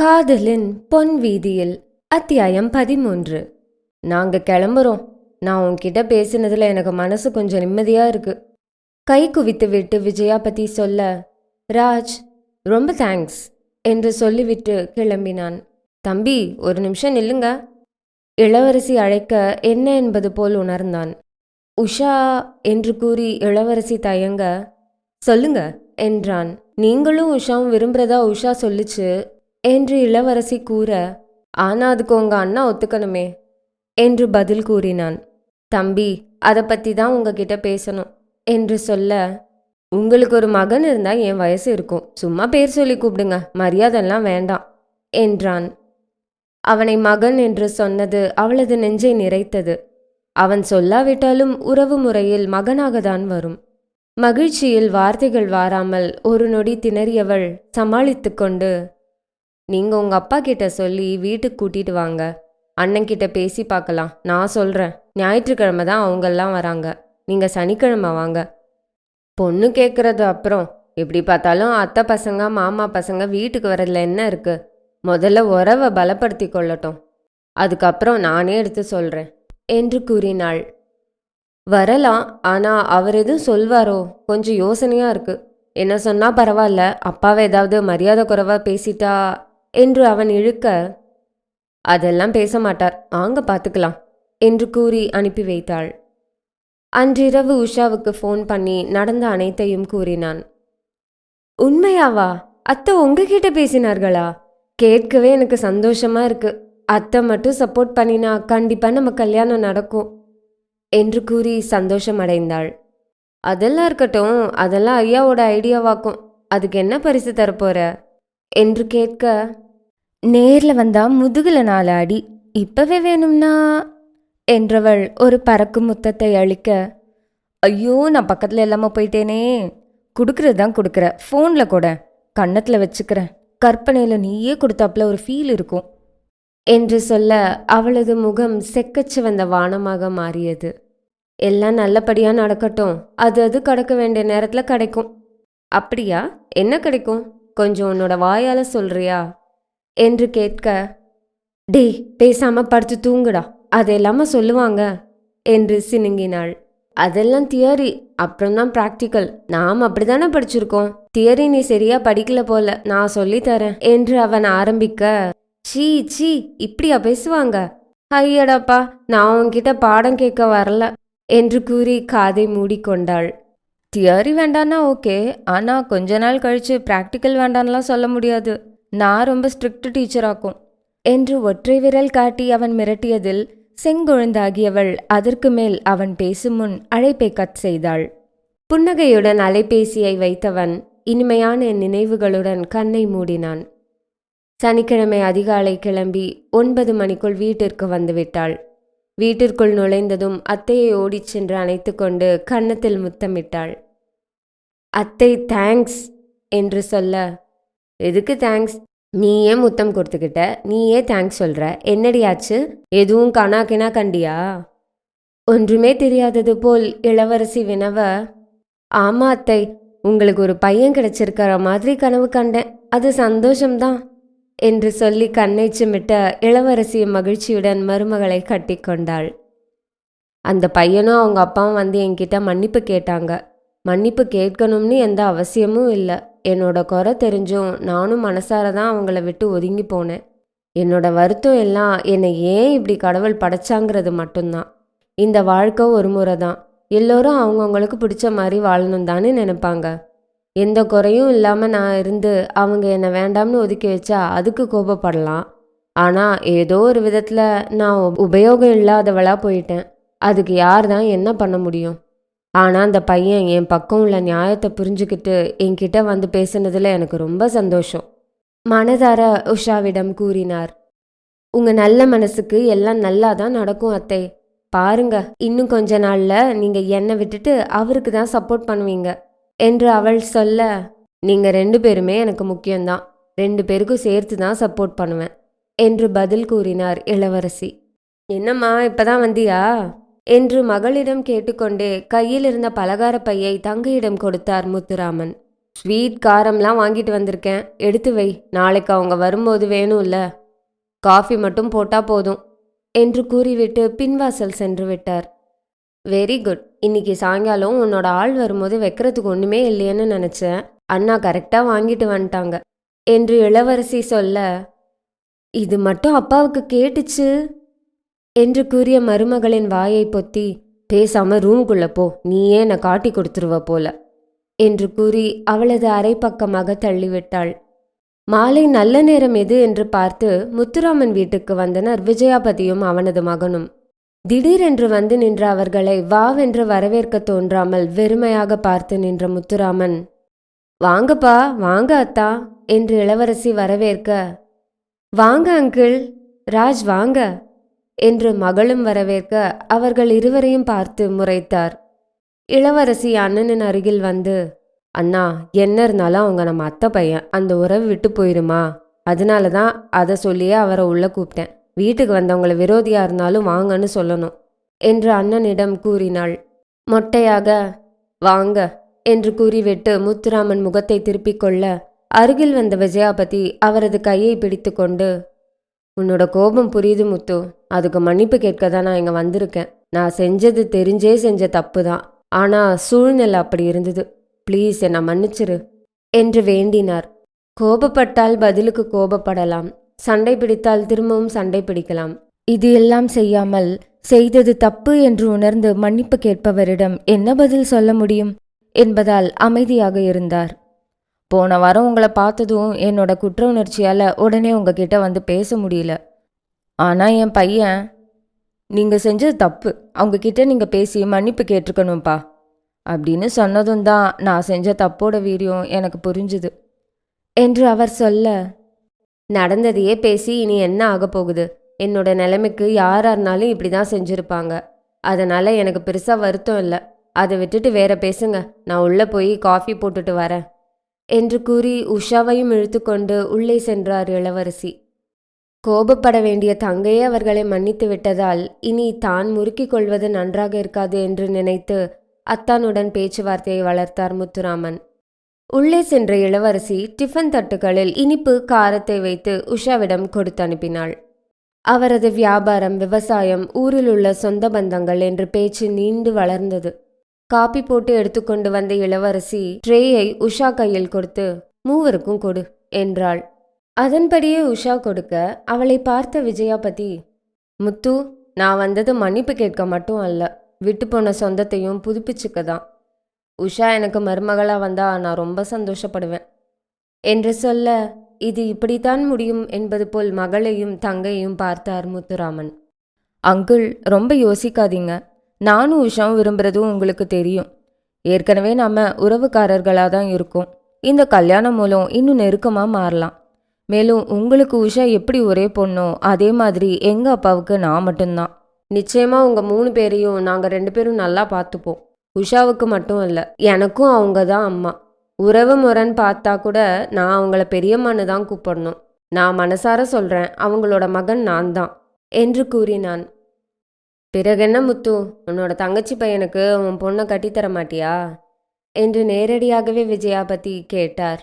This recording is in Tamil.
காதலின் பொன் வீதியில் அத்தியாயம் பதிமூன்று. நாங்க கிளம்புறோம். நான் உன்கிட்ட பேசினதுல எனக்கு மனசு கொஞ்சம் நிம்மதியா இருக்கு. கை குவித்து விட்டு விஜயா பத்தி சொல்ல ராஜ் ரொம்ப தேங்க்ஸ் என்று சொல்லிவிட்டு கிளம்பினான். தம்பி ஒரு நிமிஷம் நில்லுங்க. இளவரசி அழைக்க என்ன என்பது போல் உணர்ந்தான். உஷா என்று கூறி இளவரசி தயங்க சொல்லுங்க என்றான். நீங்களும் உஷாவும் விரும்புறதா உஷா சொல்லுச்சு? என்று இளவரசி கூற ஆனா அதுக்கு உங்க அண்ணா ஒத்துக்கணுமே என்று பதில் கூறினான். தம்பி அதை பத்தி தான் உங்ககிட்ட பேசணும் என்று சொல்ல உங்களுக்கு ஒரு மகன் இருந்தா என் வயசு இருக்கும். சும்மா பேர் சொல்லி கூப்பிடுங்க. மரியாதைலாம் வேண்டாம் என்றான். அவனை மகன் என்று சொன்னது அவளது நெஞ்சை நிறைத்தது. அவன் சொல்லாவிட்டாலும் உறவு முறையில் மகனாகத்தான் வரும். மகிழ்ச்சியில் வார்த்தைகள் வாராமல் ஒரு நொடி திணறியவள் சமாளித்து கொண்டு நீங்கள் உங்கள் அப்பா கிட்ட சொல்லி வீட்டுக்கு கூட்டிட்டு வாங்க. அண்ணன்கிட்ட பேசி பார்க்கலாம். நான் சொல்கிறேன் ஞாயிற்றுக்கிழமை தான் அவங்கெல்லாம் வராங்க. நீங்கள் சனிக்கிழமை வாங்க. பொண்ணு கேட்குறது அப்புறம். எப்படி பார்த்தாலும் அத்தை பசங்க மாமா பசங்க வீட்டுக்கு வரதுல என்ன இருக்கு? முதல்ல உறவை பலப்படுத்தி கொள்ளட்டும். அதுக்கப்புறம் நானே எடுத்து சொல்கிறேன் என்று கூறினாள். வரலாம். ஆனால் அவர் எதுவும் சொல்வாரோ? கொஞ்சம் யோசனையாக இருக்குது என்ன சொன்னால் பரவாயில்ல. அப்பாவை ஏதாவது மரியாதை குறைவாக பேசிட்டா என்று அவன் இழுக்க அதெல்லாம் பேச மாட்டார் ஆங்க பார்த்துக்கலாம் என்று கூறி அனுப்பி வைத்தாள். அன்றிரவு உஷாவுக்கு ஃபோன் பண்ணி நடந்த அனைத்தையும் கூறினான். உண்மையாவா? அத்தை உங்ககிட்ட பேசினார்களா? கேட்கவே எனக்கு சந்தோஷமா இருக்கு. அத்தை மட்டும் சப்போர்ட் பண்ணினா கண்டிப்பா நம்ம கல்யாணம் நடக்கும் என்று கூறி சந்தோஷம் அடைந்தாள். அதெல்லாம் இருக்கட்டும். அதெல்லாம் ஐயாவோட ஐடியாவாக்கும் அதுக்கு என்ன பரிசு தரப்போற? என்று கேட்க நேரில் வந்தா முதுகுல நாலு அடி இப்பவே வேணும்னா? என்றவள் ஒரு பறக்கும் முத்தத்தை அளிக்க ஐயோ நான் பக்கத்தில் இல்லாமல் போயிட்டேனே. கொடுக்கறது தான் கொடுக்குற. ஃபோனில் கூட. கன்னத்தில் வச்சுக்கிறேன். கற்பனையில் நீயே கொடுத்தாப்புல ஒரு ஃபீல் இருக்கும். என்று சொல்ல அவளது முகம் செக்கச்சு வந்த வானமாக மாறியது. எல்லாம் நல்லபடியாக நடக்கட்டும். அது அது கடக்க வேண்டிய நேரத்தில் கிடைக்கும். அப்படியா? என்ன கிடைக்கும்? கொஞ்சம் உன்னோட வாயால் சொல்றியா? என்று கேட்க டே பேசாம படுத்து தூங்குடா. அது எல்லாம சொல்லுவாங்க என்று சினுங்கினாள். அதெல்லாம் தியரி. அப்புறம்தான் ப்ராக்டிக்கல். நாம் அப்படிதானே படிச்சிருக்கோம். தியரி நீ சரியா படிக்கல போல. நான் சொல்லித்தரேன் என்று அவன் ஆரம்பிக்க சீ சீ இப்படியா பேசுவாங்க? ஐயடாப்பா நான் உன்கிட்ட பாடம் கேட்க வரல என்று கூறி காதை மூடிக்கொண்டாள். தியரி வேண்டான்னா ஓகே. ஆனால் கொஞ்ச நாள் கழிச்சு ப்ராக்டிக்கல் வேண்டான்லாம் சொல்ல முடியாது. நான் ரொம்ப ஸ்ட்ரிக்ட் டீச்சராக்கும் என்று ஒற்றை விரல் காட்டி அவன் மிரட்டியதில் செங்கொழுந்தாகியவள் அதற்கு மேல் அவன் பேசும் முன் அழைப்பை கட் செய்தாள். புன்னகையுடன் அலைபேசியை வைத்தவன் இனிமையான நினைவுகளுடன் கண்ணை மூடினான். சனிக்கிழமை அதிகாலை கிளம்பி ஒன்பது மணிக்குள் வீட்டிற்கு வந்துவிட்டாள் வீட்டிற்குள் நுழைந்ததும் அத்தையை ஓடிச் சென்று அணைத்து கொண்டு கன்னத்தில் முத்தமிட்டாள். அத்தை தேங்க்ஸ் என்று சொல்ல எதுக்கு தேங்க்ஸ் நீயே முத்தம் கொடுத்துக்கிட்ட? நீயே தேங்க்ஸ் சொல்ற? என்னடியாச்சு எதுவும் கணாக்கினா கண்டியா? ஒன்றுமே தெரியாதது போல் இளவரசி வினவ ஆமா அத்தை உங்களுக்கு ஒரு பையன் கிடைச்சிருக்கிற மாதிரி கனவு கண்டேன். அது சந்தோஷம்தான். என்று சொல்லி கண்ணை சிமிட்ட இளவரசி மகிழ்ச்சியுடன் மருமகளை கட்டிக்கொண்டாள். அந்த பையனும் அவங்க அப்பாவும் வந்து என்கிட்ட மன்னிப்பு கேட்டாங்க. மன்னிப்பு கேட்கணும்னு எந்த அவசியமும் இல்லை. என்னோட குறை தெரிஞ்சும் நானும் மனசார தான் அவங்கள விட்டு ஒதுங்கி போனேன். என்னோட வருத்தம் எல்லாம் என்னை ஏன் இப்படி கடவுள் படைச்சாங்கிறது மட்டும்தான். இந்த வாழ்க்கை ஒரு முறை தான். எல்லோரும் அவங்கவுங்களுக்கு பிடிச்ச மாதிரி வாழணும் தானே நினைப்பாங்க. எந்த குறையும் இல்லாமல் நான் இருந்து அவங்க என்னை வேண்டாம்னு ஒதுக்கி வச்சா அதுக்கு கோபப்படலாம். ஆனால் ஏதோ ஒரு விதத்தில் நான் உபயோகம் இல்லாதவளாக போயிட்டேன். அதுக்கு யார் தான் என்ன பண்ண முடியும்? ஆனால் அந்த பையன் என் பக்கம் உள்ள நியாயத்தை புரிஞ்சுக்கிட்டு என்கிட்ட வந்து பேசுனதில் எனக்கு ரொம்ப சந்தோஷம். மனதார உஷாவிடம் கூறினார். உங்கள் நல்ல மனசுக்கு எல்லாம் நல்லா தான் நடக்கும் அத்தை. பாருங்க இன்னும் கொஞ்ச நாளில் நீங்கள் என்னை விட்டுட்டு அவருக்கு தான் சப்போர்ட் பண்ணுவீங்க. என்று அவள் சொல்ல நீங்கள் ரெண்டு பேருமே எனக்கு முக்கியம்தான். ரெண்டு பேருக்கும் சேர்த்து தான் சப்போர்ட் பண்ணுவேன் என்று பதில் கூறினார் இளவரசி. என்னம்மா இப்பதான் வந்தியா? என்று மகளிடம் கேட்டுக்கொண்டே கையில் இருந்த பலகார பையை தங்கையிடம் கொடுத்தார் முத்துராமன். ஸ்வீட் காரம்லாம் வாங்கிட்டு வந்திருக்கேன். எடுத்து வை. நாளைக்கு அவங்க வரும்போது வேணும்ல. காஃபி மட்டும் போட்டா போதும் என்று கூறிவிட்டு பின்வாசல் சென்று விட்டார். Very good. இன்னைக்கு சாயங்காலம் உன்னோட ஆள் வரும்போது வைக்கிறதுக்கு ஒன்றுமே இல்லையேன்னு நினச்சேன். அண்ணா கரெக்டாக வாங்கிட்டு வந்துட்டாங்க. என்று இளவரசி சொல்ல இது மட்டும் அப்பாவுக்கு கேட்டுச்சு? என்று கூறிய மருமகளின் வாயை பொத்தி பேசாம ரூம்குள்ள போ நீயே என்னை காட்டி கொடுத்துருவ போல. என்று கூறி அவளது அரை பக்கமாக தள்ளிவிட்டாள். மாலை நல்ல நேரம் எது? என்று பார்த்து முத்துராமன் வீட்டுக்கு வந்தனர் விஜயாபதியும் அவனது மகனும். திடீரென்று வந்து நின்ற அவர்களை வாவென்று வரவேற்க தோன்றாமல் வெறுமையாக பார்த்து நின்ற முத்துராமன் வாங்கப்பா வாங்க அத்தா என்று இளவரசி வரவேற்க வாங்க அங்கிள் ராஜ் வாங்க என்று மகளும் வரவேற்க அவர்கள் இருவரையும் பார்த்து முறைத்தார். இளவரசி அண்ணனின் அருகில் வந்து அண்ணா என்ன இருந்தாலும் அவங்க நம்ம அத்தை பையன் அந்த உறவு விட்டு போயிருமா? அதனால தான் அதை சொல்லியே அவரை உள்ள கூப்பிட்டேன். வீட்டுக்கு வந்தவங்கள விரோதியா இருந்தாலும் வாங்கன்னு சொல்லணும் என்று அண்ணனிடம் கூறினாள். மொட்டையாக வாங்க என்று கூறிவிட்டு முத்துராமன் முகத்தை திருப்பிக் கொள்ள அருகில் வந்த விஜயாபதி அவரது கையை பிடித்துக்கொண்டு உன்னோட கோபம் புரியுது முத்து. அதுக்கு மன்னிப்பு கேட்க தான் நான் இங்கே வந்திருக்கேன். நான் செஞ்சது தெரிஞ்சே செஞ்ச தப்பு தான். ஆனால் சூழ்நிலை அப்படி இருந்தது. ப்ளீஸ் என்னை மன்னிச்சிரு என்று வேண்டினார். கோபப்பட்டால் பதிலுக்கு கோபப்படலாம். சண்டை பிடித்தால் திரும்பவும் சண்டை பிடிக்கலாம். இது எல்லாம் செய்யாமல் செய்தது தப்பு என்று உணர்ந்து மன்னிப்பு கேட்பவரிடம் என்ன பதில் சொல்ல முடியும்? என்பதால் அமைதியாக இருந்தார். போன வாரம் உங்களை பார்த்ததும் என்னோட குற்ற உணர்ச்சியால் உடனே உங்ககிட்ட வந்து பேச முடியல. ஆனால் என் பையன் நீங்கள் செஞ்சது தப்பு. அவங்க கிட்ட நீங்கள் பேசி மன்னிப்பு கேட்டிருக்கணும்ப்பா அப்படின்னு சொன்னதும் தான் நான் செஞ்ச தப்போட வீரியம் எனக்கு புரிஞ்சுது. என்று அவர் சொல்ல நடந்ததையே பேசி இனி என்ன ஆக போகுது? என்னோட நிலைமைக்கு யாராருனாலும் இருந்தாலும் இப்படி தான் செஞ்சுருப்பாங்க. அதனால் எனக்கு பெருசாக வருத்தம் இல்லை. அதை விட்டுட்டு வேற பேசுங்க. நான் உள்ளே போய் காஃபி போட்டுட்டு வரேன். என்று கூறி உஷாவையும் இழுத்துக்கொண்டு உள்ளே சென்றார் இளவரசி. கோபப்பட வேண்டிய தங்கையே அவர்களை மன்னித்து விட்டதால் இனி தான் முறுக்கிக் கொள்வது நன்றாக இருக்காது என்று நினைத்து அத்தானுடன் பேச்சுவார்த்தையை வளர்த்தார் முத்துராமன். உள்ளே சென்ற இளவரசி டிஃபன் தட்டுகளில் இனிப்பு காரத்தை வைத்து உஷாவிடம் கொடுத்து அனுப்பினாள். அவரது வியாபாரம் விவசாயம் ஊரில் உள்ள சொந்த பந்தங்கள் என்று பேச்சு நீண்டு வளர்ந்தது. காப்பி போட்டு எடுத்துக்கொண்டு வந்த இளவரசி ட்ரேயை உஷா கையில் கொடுத்து மூவருக்கும் கொடு என்றாள். அதன்படியே உஷா கொடுக்க அவளை பார்த்த விஜயாபதி முத்து நான் வந்தது மன்னிப்பு கேட்க மட்டும் அல்ல. விட்டு போன சொந்தத்தையும் புதுப்பிச்சுக்க தான் உஷா எனக்கு மருமகளாக வந்தா நான் ரொம்ப சந்தோஷப்படுவேன். என்று சொல்ல இது இப்படித்தான் முடியும் என்பது போல் மகளையும் தங்கையும் பார்த்தார் முத்துராமன். அங்குள் ரொம்ப யோசிக்காதீங்க. நானும் உஷாவும் விரும்புறதும் உங்களுக்கு தெரியும். ஏற்கனவே நாம உறவுக்காரர்களாக தான் இருக்கோம். இந்த கல்யாணம் மூலம் இன்னும் நெருக்கமாக மாறலாம். மேலும் உங்களுக்கு உஷா எப்படி ஒரே பொண்ணோ அதே மாதிரி எங்கள் அப்பாவுக்கு நான் மட்டும்தான். நிச்சயமாக உங்கள் மூணு பேரையும் நாங்கள் ரெண்டு பேரும் நல்லா பார்த்துப்போம். உஷாவுக்கு மட்டும் இல்லை எனக்கும் அவங்க தான் அம்மா. உறவு முறைன்னு பார்த்தா கூட நான் அவங்கள பெரியம்மான்னு தான் கூப்பிடணும். நான் மனசார சொல்கிறேன் அவங்களோட மகன் நான் தான் என்று கூறினான். பிறகென்ன முத்து உன்னோட தங்கச்சி பையனுக்கு உன் பொண்ணை கட்டித்தர மாட்டியா? என்று நேரடியாகவே விஜயா பற்றி கேட்டார்.